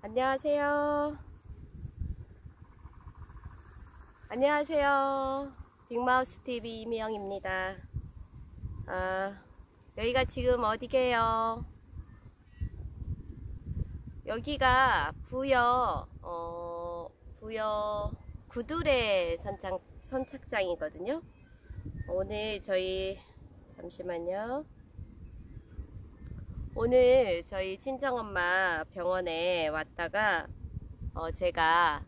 안녕하세요. 안녕하세요. 빅마우스 TV 이미영입니다. 아, 여기가 지금 어디게요? 여기가 부여, 어, 부여 구두레 선착, 선착장이거든요. 오늘 저희, 잠시만요. 오늘 저희 친정엄마 병원에 왔다가 어 제가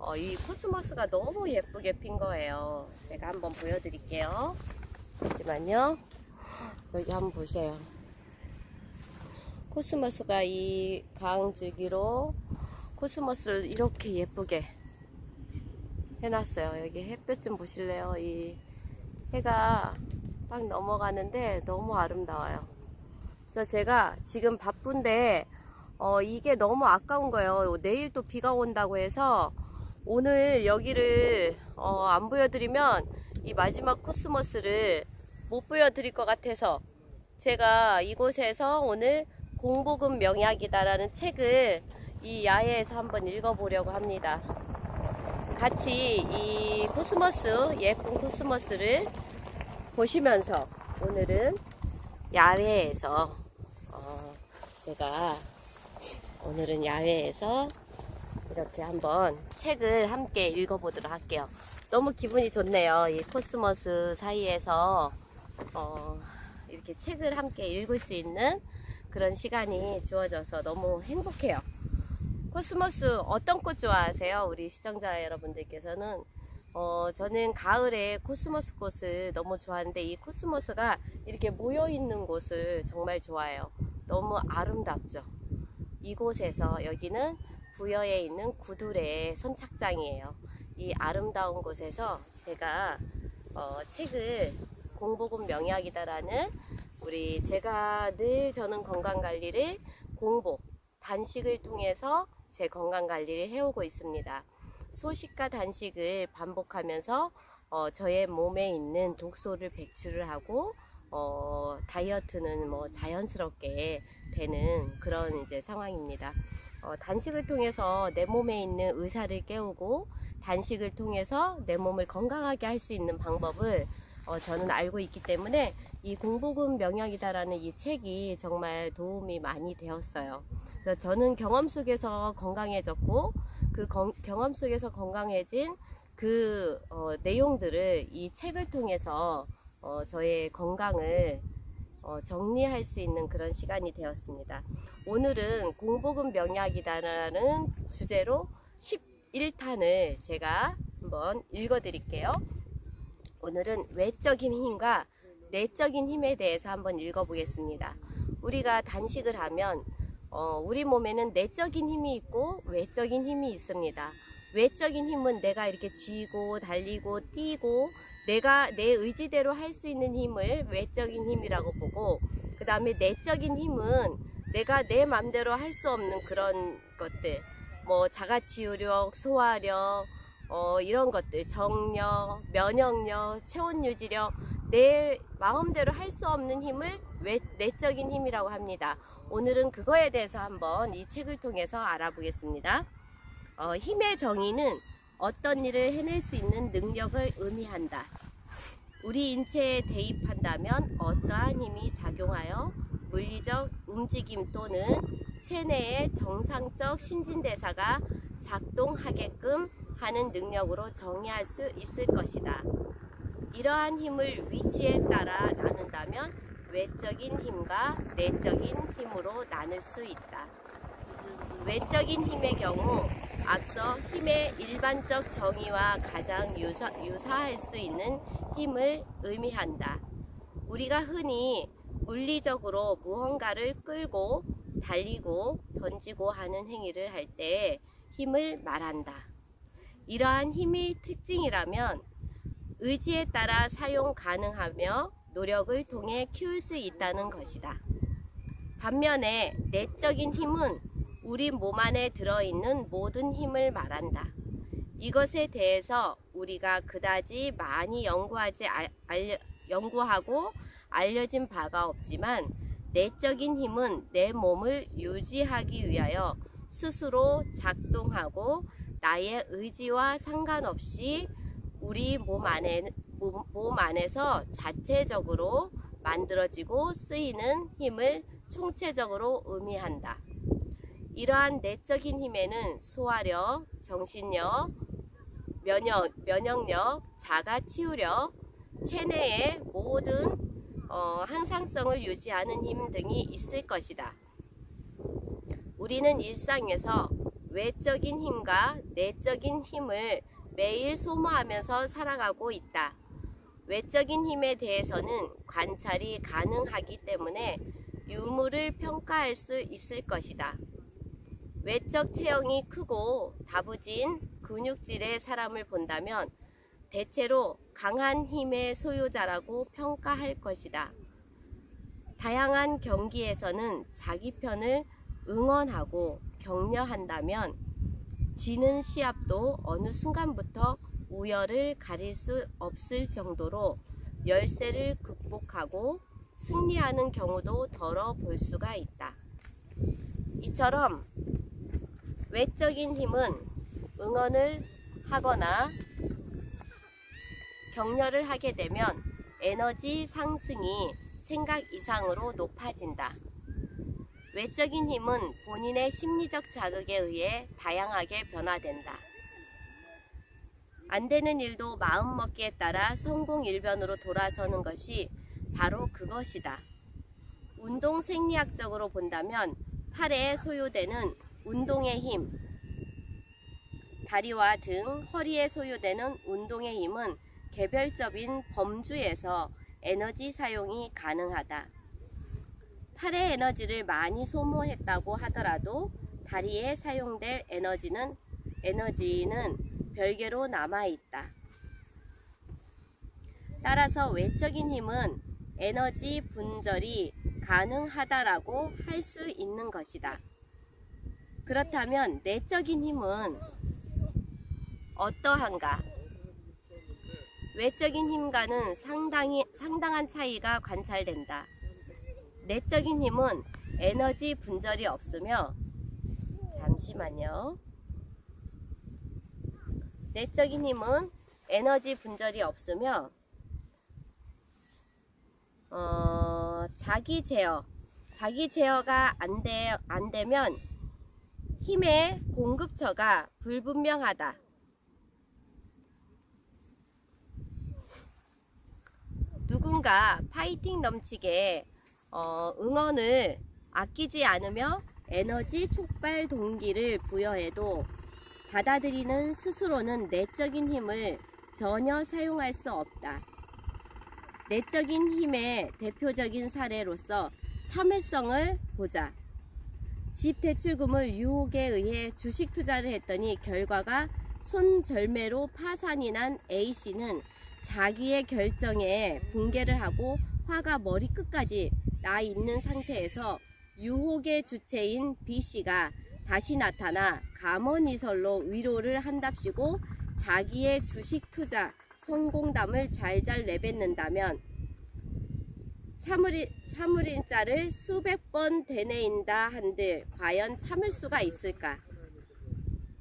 어 이 코스모스가 너무 예쁘게 핀 거예요. 제가 한번 보여드릴게요. 잠시만요. 여기 한번 보세요. 코스모스가 이 강줄기로 코스모스를 이렇게 예쁘게 해놨어요. 여기 햇볕 좀 보실래요? 이 해가 딱 넘어가는데 너무 아름다워요. 그래서 제가 지금 바쁜데 어, 이게 너무 아까운 거예요. 내일 또 비가 온다고 해서 오늘 여기를 어, 안 보여드리면 이 마지막 코스모스를 못 보여드릴 것 같아서 제가 이곳에서 오늘 공복은 명약이다라는 책을 이 야외에서 한번 읽어보려고 합니다. 같이 이 코스모스 예쁜 코스모스를 보시면서 오늘은 야외에서 어, 제가 오늘은 야외에서 이렇게 한번 책을 함께 읽어보도록 할게요. 너무 기분이 좋네요. 이 코스모스 사이에서 어, 이렇게 책을 함께 읽을 수 있는 그런 시간이 주어져서 너무 행복해요. 코스모스 어떤 꽃 좋아하세요? 우리 시청자 여러분들께서는 어, 저는 가을에 코스모스 꽃을 너무 좋아하는데 이 코스모스가 이렇게 모여 있는 곳을 정말 좋아해요. 너무 아름답죠. 이곳에서 여기는 부여에 있는 구두레 선착장이에요. 이 아름다운 곳에서 제가 어, 책을 공복은 명약이다라는 우리 제가 늘 저는 건강 관리를 공복 단식을 통해서 제 건강 관리를 해오고 있습니다. 소식과 단식을 반복하면서 어, 저의 몸에 있는 독소를 배출을 하고 어, 다이어트는 뭐 자연스럽게 되는 그런 이제 상황입니다. 어, 단식을 통해서 내 몸에 있는 의사를 깨우고 단식을 통해서 내 몸을 건강하게 할 수 있는 방법을 어, 저는 알고 있기 때문에 이 공복은 명약이다라는 이 책이 정말 도움이 많이 되었어요. 그래서 저는 경험 속에서 건강해졌고 그 건- 경험 속에서 건강해진 그 어, 내용들을 이 책을 통해서 어, 저의 건강을 어, 정리할 수 있는 그런 시간이 되었습니다. 오늘은 공복은 명약이다라는 주제로 11탄을 제가 한번 읽어 드릴게요. 오늘은 외적인 힘과 내적인 힘에 대해서 한번 읽어 보겠습니다. 우리가 단식을 하면 어, 우리 몸에는 내적인 힘이 있고 외적인 힘이 있습니다. 외적인 힘은 내가 이렇게 쥐고 달리고 뛰고 내가 내 의지대로 할 수 있는 힘을 외적인 힘이라고 보고 그 다음에 내적인 힘은 내가 내 맘대로 할 수 없는 그런 것들 뭐 자가치유력, 소화력 어, 이런 것들 정력, 면역력, 체온 유지력 내 마음대로 할 수 없는 힘을 외, 내적인 힘이라고 합니다. 오늘은 그거에 대해서 한번 이 책을 통해서 알아보겠습니다. 어, 힘의 정의는 어떤 일을 해낼 수 있는 능력을 의미한다. 우리 인체에 대입한다면 어떠한 힘이 작용하여 물리적 움직임 또는 체내의 정상적 신진대사가 작동하게끔 하는 능력으로 정의할 수 있을 것이다. 이러한 힘을 위치에 따라 나눈다면 외적인 힘과 내적인 힘으로 나눌 수 있다. 외적인 힘의 경우 앞서 힘의 일반적 정의와 가장 유사, 유사할 수 있는 힘을 의미한다. 우리가 흔히 물리적으로 무언가를 끌고 달리고 던지고 하는 행위를 할 때 힘을 말한다. 이러한 힘의 특징이라면 의지에 따라 사용 가능하며 노력을 통해 키울 수 있다는 것이다. 반면에 내적인 힘은 우리 몸 안에 들어있는 모든 힘을 말한다. 이것에 대해서 우리가 그다지 많이 연구하지 아- 알려, 연구하고 알려진 바가 없지만 내적인 힘은 내 몸을 유지하기 위하여 스스로 작동하고 나의 의지와 상관없이 우리 몸 안에 몸- 몸 안에서 자체적으로 만들어지고 쓰이는 힘을 총체적으로 의미한다. 이러한 내적인 힘에는 소화력, 정신력, 면역, 면역력, 자가 치유력, 체내의 모든 어, 항상성을 유지하는 힘 등이 있을 것이다. 우리는 일상에서 외적인 힘과 내적인 힘을 매일 소모하면서 살아가고 있다. 외적인 힘에 대해서는 관찰이 가능하기 때문에 유무를 평가할 수 있을 것이다. 외적 체형이 크고 다부진 근육질의 사람을 본다면 대체로 강한 힘의 소유자라고 평가할 것이다. 다양한 경기에서는 자기 편을 응원하고 격려한다면 지는 시합도 어느 순간부터 우열을 가릴 수 없을 정도로 열세를 극복하고 승리하는 경우도 덜어 볼 수가 있다. 이처럼 외적인 힘은 응원을 하거나 격려를 하게 되면 에너지 상승이 생각 이상으로 높아진다. 외적인 힘은 본인의 심리적 자극에 의해 다양하게 변화된다. 안 되는 일도 마음먹기에 따라 성공 일변으로 돌아서는 것이 바로 그것이다. 운동 생리학적으로 본다면 팔에 소요되는 운동의 힘, 다리와 등 허리에 소요되는 운동의 힘은 개별적인 범주에서 에너지 사용이 가능하다. 팔의 에너지를 많이 소모했다고 하더라도 다리에 사용될 에너지는 에너지는 별개로 남아 있다. 따라서 외적인 힘은 에너지 분절이 가능하다라고 할 수 있는 것이다. 그렇다면 내적인 힘은 어떠한가? 외적인 힘과는 상당히 상당한 차이가 관찰된다. 내적인 힘은 에너지 분절이 없으며 잠시만요. 내적인 힘은 에너지 분절이 없으며 어, 자기 제어, 자기 제어가 안, 돼, 안 되면 힘의 공급처가 불분명하다. 누군가 파이팅 넘치게 어, 응원을 아끼지 않으며 에너지 촉발 동기를 부여해도 받아들이는 스스로는 내적인 힘을 전혀 사용할 수 없다. 내적인 힘의 대표적인 사례로서 참을성을 보자. 집 대출금을 유혹에 의해 주식 투자를 했더니 결과가 손절매로 파산이 난 A씨는 자기의 결정에 붕괴를 하고 화가 머리끝까지 나 있는 상태에서 유혹의 주체인 B씨가 다시 나타나 감언이설로 위로를 한답시고 자기의 주식 투자 성공담을 잘잘 내뱉는다면 참으리, 참으린 자를 수백 번 되뇌인다 한들 과연 참을 수가 있을까?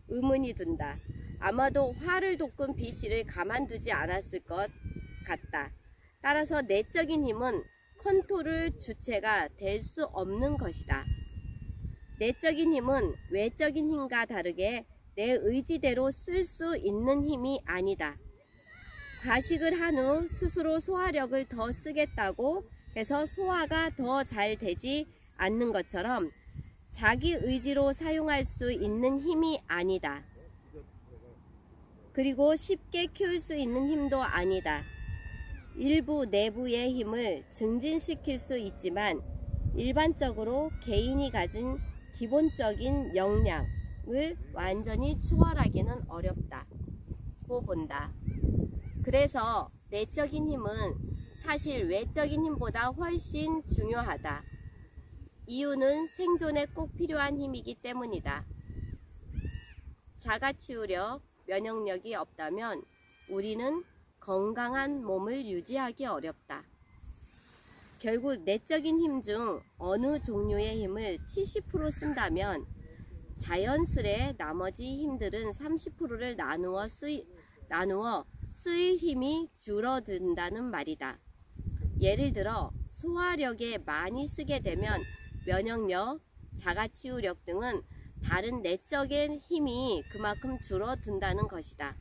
의문이 든다. 아마도 화를 돋군 B씨를 가만두지 않았을 것 같다. 따라서 내적인 힘은 컨트롤 주체가 될 수 없는 것이다. 내적인 힘은 외적인 힘과 다르게 내 의지대로 쓸 수 있는 힘이 아니다. 과식을 한 후 스스로 소화력을 더 쓰겠다고 해서 소화가 더 잘 되지 않는 것처럼 자기 의지로 사용할 수 있는 힘이 아니다. 그리고 쉽게 키울 수 있는 힘도 아니다. 일부 내부의 힘을 증진시킬 수 있지만 일반적으로 개인이 가진 기본적인 역량을 완전히 초월하기는 어렵다고 본다. 그래서 내적인 힘은 사실 외적인 힘보다 훨씬 중요하다. 이유는 생존에 꼭 필요한 힘이기 때문이다. 자가치유력, 면역력이 없다면 우리는 건강한 몸을 유지하기 어렵다. 결국 내적인 힘 중 어느 종류의 힘을 70% 쓴다면 자연스레 나머지 힘들은 30%를 나누어 쓰이, 나누어 쓰일 힘이 줄어든다는 말이다. 예를 들어 소화력에 많이 쓰게 되면 면역력, 자가치유력 등은 다른 내적인 힘이 그만큼 줄어든다는 것이다.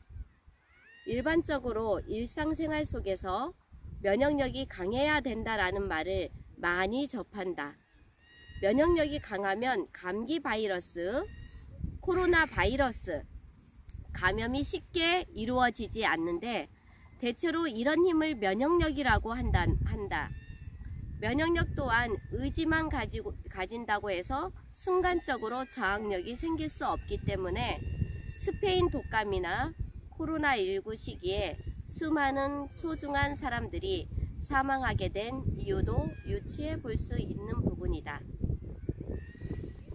일반적으로 일상생활 속에서 면역력이 강해야 된다라는 말을 많이 접한다. 면역력이 강하면 감기 바이러스, 코로나 바이러스, 감염이 쉽게 이루어지지 않는데 대체로 이런 힘을 면역력이라고 한다. 한다. 면역력 또한 의지만 가지고, 가진다고 해서 순간적으로 저항력이 생길 수 없기 때문에 스페인 독감이나 코로나19 시기에 수많은 소중한 사람들이 사망하게 된 이유도 유추해 볼 수 있는 부분이다.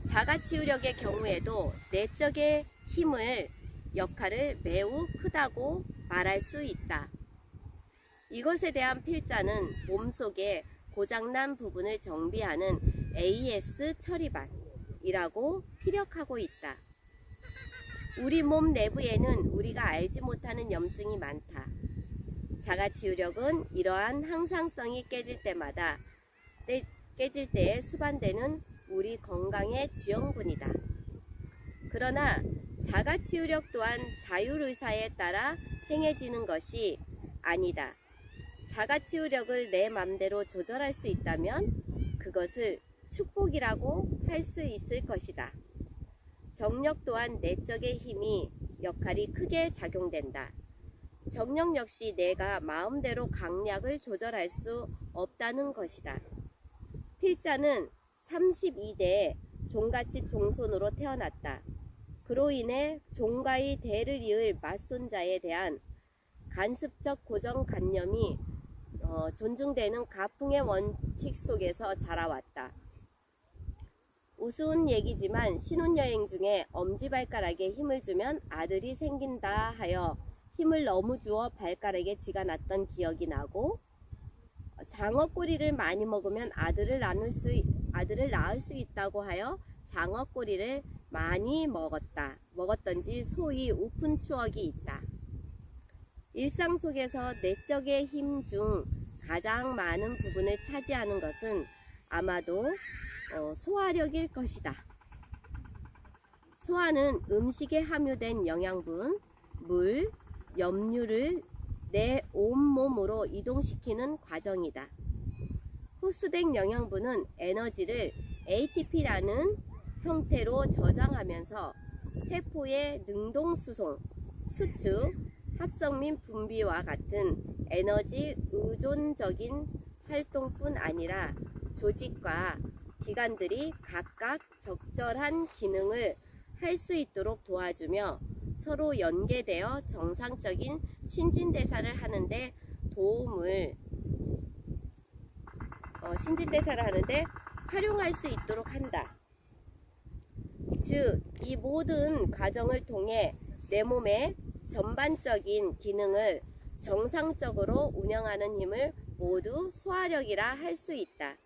자가치유력의 경우에도 내적의 힘을 역할을 매우 크다고 말할 수 있다. 이것에 대한 필자는 몸속에 고장난 부분을 정비하는 AS 처리반이라고 피력하고 있다. 우리 몸 내부에는 우리가 알지 못하는 염증이 많다. 자가치유력은 이러한 항상성이 깨질 때마다 떼- 깨질 때에 수반되는 우리 건강의 지형분이다. 그러나 자가치유력 또한 자율의사에 따라 행해지는 것이 아니다. 자가치유력을 내 맘대로 조절할 수 있다면 그것을 축복이라고 할 수 있을 것이다. 정력 또한 내적의 힘이 역할이 크게 작용된다. 정력 역시 내가 마음대로 강약을 조절할 수 없다는 것이다. 필자는 32대 종갓집 종손으로 태어났다. 그로 인해 종가의 대를 이을 맞손자에 대한 간습적 고정관념이 어, 존중되는 가풍의 원칙 속에서 자라왔다. 우스운 얘기지만 신혼여행 중에 엄지발가락에 힘을 주면 아들이 생긴다 하여 힘을 너무 주어 발가락에 쥐가 났던 기억이 나고 장어 꼬리를 많이 먹으면 아들을 낳을 수 아들을 낳을 수 있다고 하여 장어 꼬리를 많이 먹었다. 먹었던지 소위 우픈 추억이 있다. 일상 속에서 내적의 힘 중 가장 많은 부분을 차지하는 것은 아마도 어, 소화력일 것이다. 소화는 음식에 함유된 영양분, 물, 염류를 내 온몸으로 이동시키는 과정이다. 흡수된 영양분은 에너지를 ATP라는 형태로 저장하면서 세포의 능동수송, 수축, 합성 및 분비와 같은 에너지 의존적인 활동뿐 아니라 조직과 기관들이 각각 적절한 기능을 할 수 있도록 도와주며 서로 연계되어 정상적인 신진대사를 하는데 도움을 어, 신진대사를 하는데 활용할 수 있도록 한다. 즉, 이 모든 과정을 통해 내 몸의 전반적인 기능을 정상적으로 운영하는 힘을 모두 소화력이라 할 수 있다.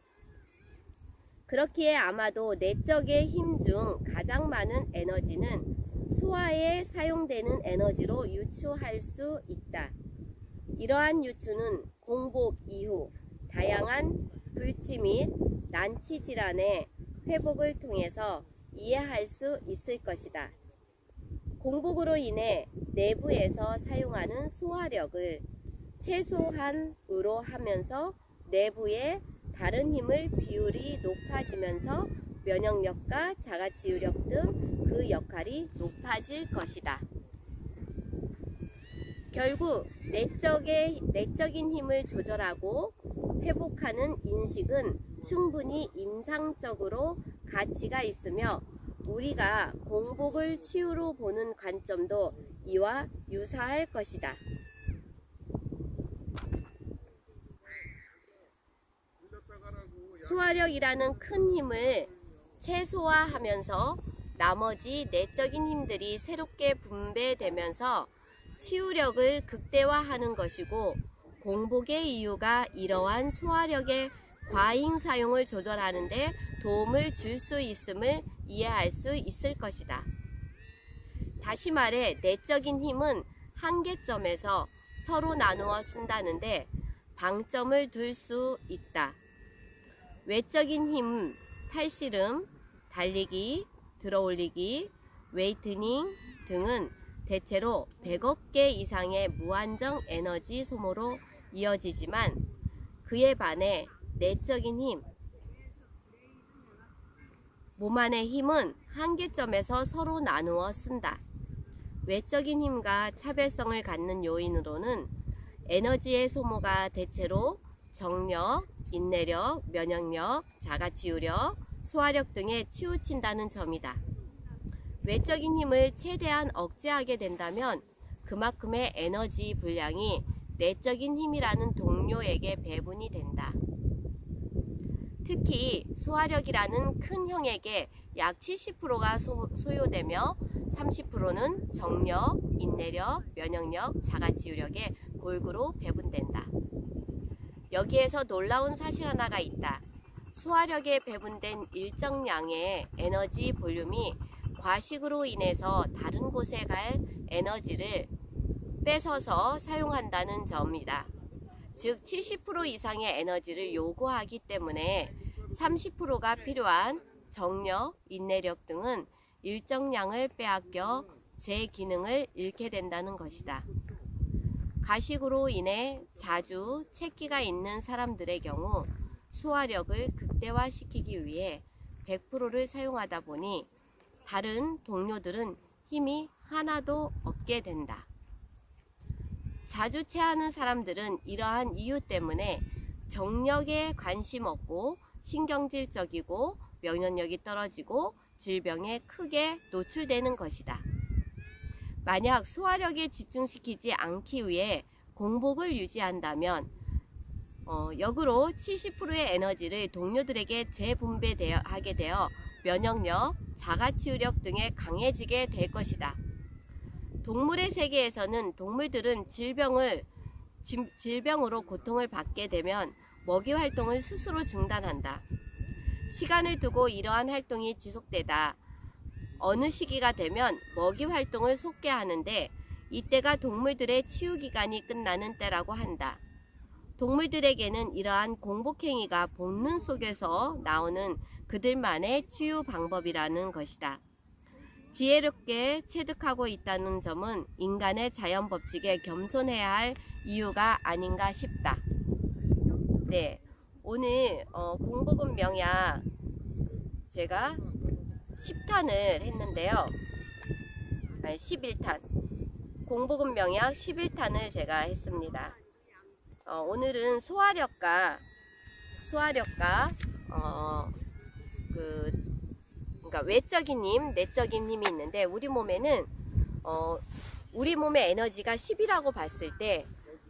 그렇기에 아마도 내적의 힘 중 가장 많은 에너지는 소화에 사용되는 에너지로 유추할 수 있다. 이러한 유추는 공복 이후 다양한 불치 및 난치 질환의 회복을 통해서 이해할 수 있을 것이다. 공복으로 인해 내부에서 사용하는 소화력을 최소한으로 하면서 내부의 다른 힘을 비율이 높아지면서 면역력과 자가치유력 등 그 역할이 높아질 것이다. 결국 내적의, 내적인 힘을 조절하고 회복하는 인식은 충분히 임상적으로 가치가 있으며 우리가 공복을 치유로 보는 관점도 이와 유사할 것이다. 소화력이라는 큰 힘을 최소화하면서 나머지 내적인 힘들이 새롭게 분배되면서 치유력을 극대화하는 것이고 공복의 이유가 이러한 소화력의 과잉 사용을 조절하는 데 도움을 줄 수 있음을 이해할 수 있을 것이다. 다시 말해 내적인 힘은 한계점에서 서로 나누어 쓴다는데 방점을 둘 수 있다. 외적인 힘, 팔씨름, 달리기, 들어올리기, 웨이트닝 등은 대체로 100억 개 이상의 무한정 에너지 소모로 이어지지만 그에 반해 내적인 힘, 몸 안의 힘은 한계점에서 서로 나누어 쓴다. 외적인 힘과 차별성을 갖는 요인으로는 에너지의 소모가 대체로 정력, 인내력, 면역력, 자가치유력, 소화력 등에 치우친다는 점이다. 외적인 힘을 최대한 억제하게 된다면 그만큼의 에너지 분량이 내적인 힘이라는 동료에게 배분이 된다. 특히 소화력이라는 큰 형에게 약 70%가 소, 소요되며 30%는 정력, 인내력, 면역력, 자가치유력에 골고루 배분된다. 여기에서 놀라운 사실 하나가 있다. 소화력에 배분된 일정량의 에너지 볼륨이 과식으로 인해서 다른 곳에 갈 에너지를 뺏어서 사용한다는 점이다. 즉 70% 이상의 에너지를 요구하기 때문에 30%가 필요한 정력, 인내력 등은 일정량을 빼앗겨 제 기능을 잃게 된다는 것이다. 가식으로 인해 자주 체기가 있는 사람들의 경우 소화력을 극대화시키기 위해 100%를 사용하다 보니 다른 동료들은 힘이 하나도 없게 된다. 자주 체하는 사람들은 이러한 이유 때문에 정력에 관심 없고 신경질적이고 면역력이 떨어지고 질병에 크게 노출되는 것이다. 만약 소화력에 집중시키지 않기 위해 공복을 유지한다면 어, 역으로 70%의 에너지를 동료들에게 재분배하게 되어 면역력, 자가치유력 등에 강해지게 될 것이다. 동물의 세계에서는 동물들은 질병을 질- 질병으로 고통을 받게 되면 먹이 활동을 스스로 중단한다. 시간을 두고 이러한 활동이 지속되다 어느 시기가 되면 먹이 활동을 속게 하는데 이때가 동물들의 치유 기간이 끝나는 때라고 한다. 동물들에게는 이러한 공복행위가 본능 속에서 나오는 그들만의 치유 방법이라는 것이다. 지혜롭게 체득하고 있다는 점은 인간의 자연 법칙에 겸손해야 할 이유가 아닌가 싶다. 네, 오늘 어, 공복은 명약 제가 10탄을 했는데요. 아니 11탄. 공복은 명약 11탄을 제가 했습니다. 어, 오늘은 소화력과 소화력과 어, 그 그러니까 외적인 힘, 내적인 힘이 있는데 우리 몸에는 어, 우리 몸의 에너지가 10이라고 봤을 때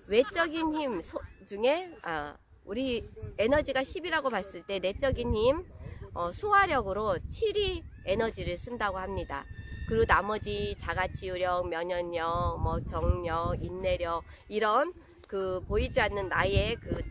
외적인 힘 소- 중에 아, 우리 에너지가 10이라고 봤을 때 내적인 힘 어, 소화력으로 7이 에너지를 쓴다고 합니다. 그리고 나머지 자가치유력, 면역력, 뭐 정력, 인내력 이런 그 보이지 않는 나의 그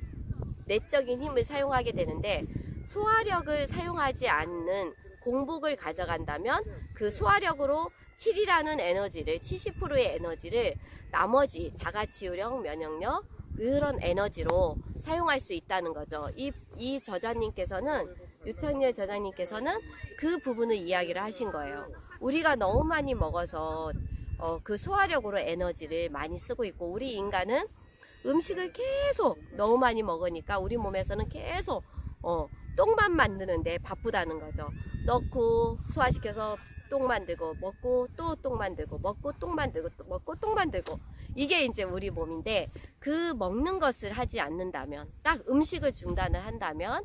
내적인 힘을 사용하게 되는데 소화력을 사용하지 않는 공복을 가져간다면 그 소화력으로 7이라는 에너지를 70%의 에너지를 나머지 자가치유력, 면역력 그런 에너지로 사용할 수 있다는 거죠. 이, 이 저자님께서는 유창렬 저자님께서는 그 부분을 이야기를 하신 거예요. 우리가 너무 많이 먹어서 어, 그 소화력으로 에너지를 많이 쓰고 있고 우리 인간은 음식을 계속 너무 많이 먹으니까 우리 몸에서는 계속 어, 똥만 만드는데 바쁘다는 거죠. 넣고 소화시켜서 똥 만들고 먹고 또 똥 만들고 먹고 똥 만들고 또 먹고 똥 만들고 이게 이제 우리 몸인데 그 먹는 것을 하지 않는다면 딱 음식을 중단을 한다면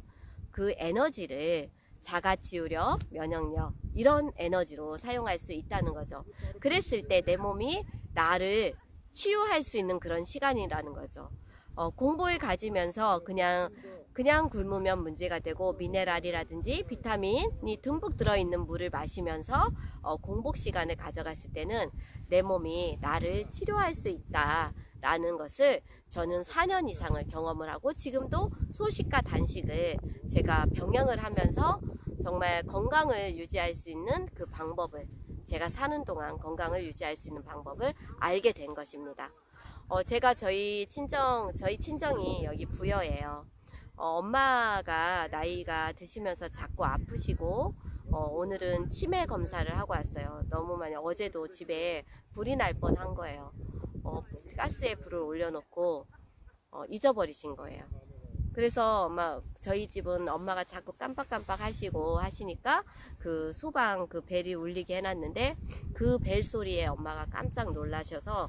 그 에너지를 자가치유력, 면역력 이런 에너지로 사용할 수 있다는 거죠. 그랬을 때 내 몸이 나를 치유할 수 있는 그런 시간이라는 거죠. 어, 공복을 가지면서 그냥 그냥 굶으면 문제가 되고 미네랄이라든지 비타민이 듬뿍 들어있는 물을 마시면서 어, 공복 시간을 가져갔을 때는 내 몸이 나를 치료할 수 있다. 라는 것을 저는 4년 이상을 경험을 하고 지금도 소식과 단식을 제가 병행을 하면서 정말 건강을 유지할 수 있는 그 방법을 제가 사는 동안 건강을 유지할 수 있는 방법을 알게 된 것입니다. 어, 제가 저희 친정, 저희 친정이 여기 부여예요. 어, 엄마가 나이가 드시면서 자꾸 아프시고, 어, 오늘은 치매 검사를 하고 왔어요. 너무 많이, 어제도 집에 불이 날 뻔한 거예요. 어, 가스에 불을 올려놓고, 어, 잊어버리신 거예요. 그래서 막 저희 집은 엄마가 자꾸 깜빡깜빡 하시고 하시니까 그 소방 그 벨이 울리게 해놨는데 그 벨 소리에 엄마가 깜짝 놀라셔서 어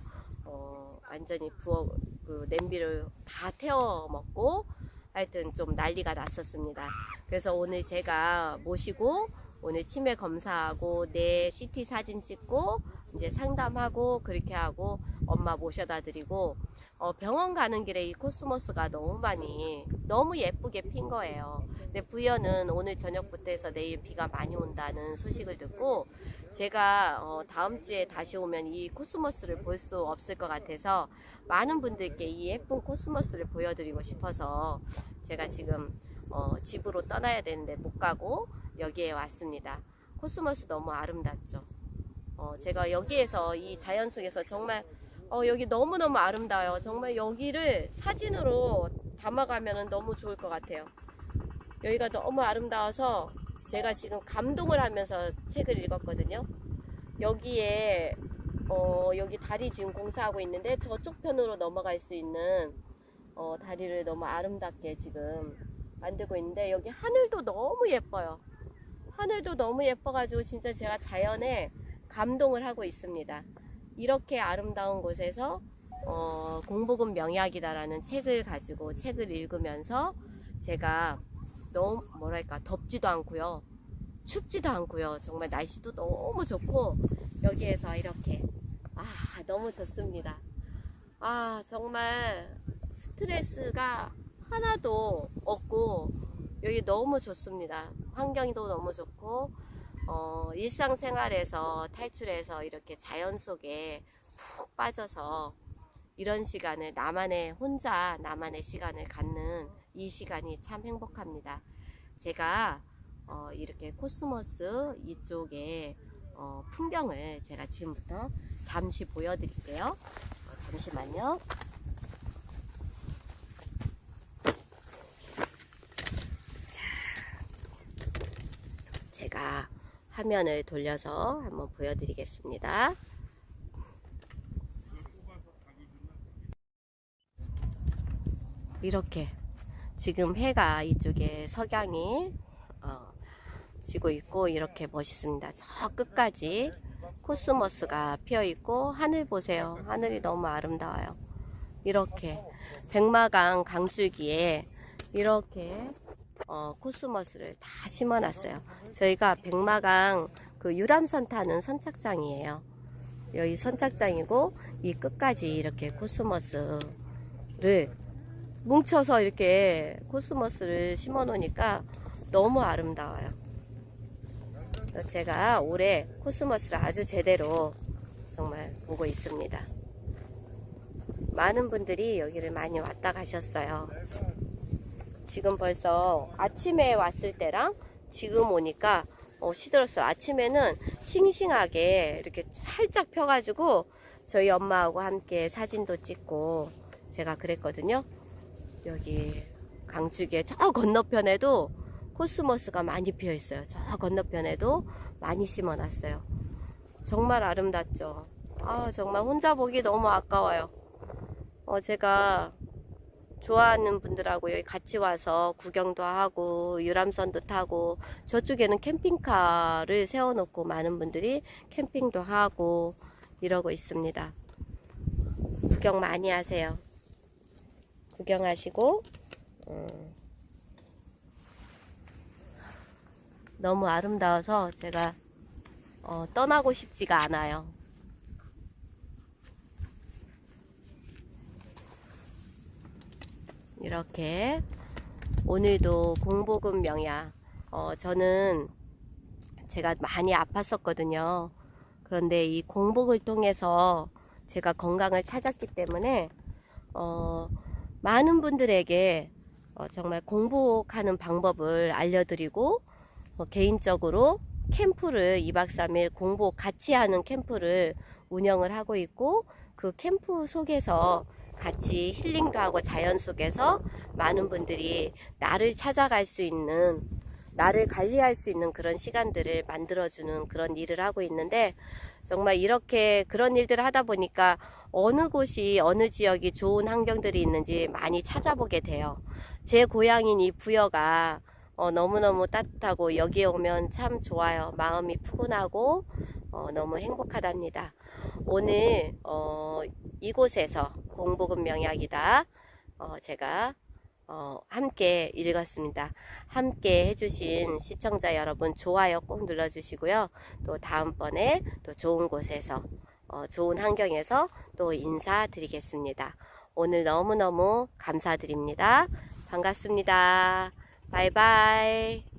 완전히 부어 그 냄비를 다 태워 먹고 하여튼 좀 난리가 났었습니다. 그래서 오늘 제가 모시고 오늘 치매 검사하고 내 CT 사진 찍고 이제 상담하고 그렇게 하고 엄마 모셔다 드리고 어, 병원 가는 길에 이 코스모스가 너무 많이 너무 예쁘게 핀 거예요. 근데 부여는 오늘 저녁부터 해서 내일 비가 많이 온다는 소식을 듣고 제가 어, 다음 주에 다시 오면 이 코스모스를 볼 수 없을 것 같아서 많은 분들께 이 예쁜 코스모스를 보여드리고 싶어서 제가 지금 어, 집으로 떠나야 되는데 못 가고 여기에 왔습니다. 코스모스 너무 아름답죠. 어, 제가 여기에서 이 자연 속에서 정말 어, 여기 너무너무 아름다워요. 정말 여기를 사진으로 담아가면 너무 좋을 것 같아요. 여기가 너무 아름다워서 제가 지금 감동을 하면서 책을 읽었거든요. 여기에 어, 여기 다리 지금 공사하고 있는데 저쪽 편으로 넘어갈 수 있는 어, 다리를 너무 아름답게 지금 만들고 있는데 여기 하늘도 너무 예뻐요. 하늘도 너무 예뻐가지고 진짜 제가 자연에 감동을 하고 있습니다. 이렇게 아름다운 곳에서 어, 공복은 명약이다라는 책을 가지고 책을 읽으면서 제가 너무 뭐랄까 덥지도 않고요. 춥지도 않고요. 정말 날씨도 너무 좋고 여기에서 이렇게 아 너무 좋습니다. 아 정말 스트레스가 하나도 없고 여기 너무 좋습니다. 환경도 너무 좋고 어, 일상생활에서 탈출해서 이렇게 자연 속에 푹 빠져서 이런 시간을 나만의 혼자 나만의 시간을 갖는 이 시간이 참 행복합니다. 제가 어, 이렇게 코스모스 이쪽에 어, 풍경을 제가 지금부터 잠시 보여드릴게요. 어, 잠시만요. 자, 제가 화면을 돌려서 한번 보여드리겠습니다. 이렇게 지금 해가 이쪽에 석양이 어, 지고 있고 이렇게 멋있습니다. 저 끝까지 코스모스가 피어 있고 하늘 보세요. 하늘이 너무 아름다워요. 이렇게 백마강 강줄기에 이렇게 어, 코스모스를 다 심어놨어요. 저희가 백마강 그 유람선 타는 선착장이에요. 여기 선착장이고 이 끝까지 이렇게 코스모스를 뭉쳐서 이렇게 코스모스를 심어 놓으니까 너무 아름다워요. 제가 올해 코스모스를 아주 제대로 정말 보고 있습니다. 많은 분들이 여기를 많이 왔다 가셨어요. 지금 벌써 아침에 왔을 때랑 지금 오니까 어, 시들었어요. 아침에는 싱싱하게 이렇게 살짝 펴가지고 저희 엄마하고 함께 사진도 찍고 제가 그랬거든요. 여기 강주기에 저 건너편에도 코스모스가 많이 피어 있어요. 저 건너편에도 많이 심어 놨어요. 정말 아름답죠. 아, 정말 혼자 보기 너무 아까워요. 어, 제가 좋아하는 분들하고 여기 같이 와서 구경도 하고 유람선도 타고 저쪽에는 캠핑카를 세워놓고 많은 분들이 캠핑도 하고 이러고 있습니다. 구경 많이 하세요. 구경하시고 음, 너무 아름다워서 제가 어, 떠나고 싶지가 않아요. 이렇게 오늘도 공복은 명야. 어, 저는 제가 많이 아팠었거든요. 그런데 이 공복을 통해서 제가 건강을 찾았기 때문에 어, 많은 분들에게 어, 정말 공복하는 방법을 알려드리고 어, 개인적으로 캠프를 2박 3일 공복 같이 하는 캠프를 운영을 하고 있고 그 캠프 속에서 같이 힐링도 하고 자연 속에서 많은 분들이 나를 찾아갈 수 있는 나를 관리할 수 있는 그런 시간들을 만들어주는 그런 일을 하고 있는데 정말 이렇게 그런 일들을 하다 보니까 어느 곳이 어느 지역이 좋은 환경들이 있는지 많이 찾아보게 돼요. 제 고향인 이 부여가 어, 너무너무 따뜻하고 여기에 오면 참 좋아요. 마음이 푸근하고 어, 너무 행복하답니다. 오늘 어, 이곳에서 공복은 명약이다. 어, 제가 어, 함께 읽었습니다. 함께 해주신 시청자 여러분 좋아요 꼭 눌러주시고요. 또 다음번에 또 좋은 곳에서 어, 좋은 환경에서 또 인사드리겠습니다. 오늘 너무너무 감사드립니다. 반갑습니다. 바이바이.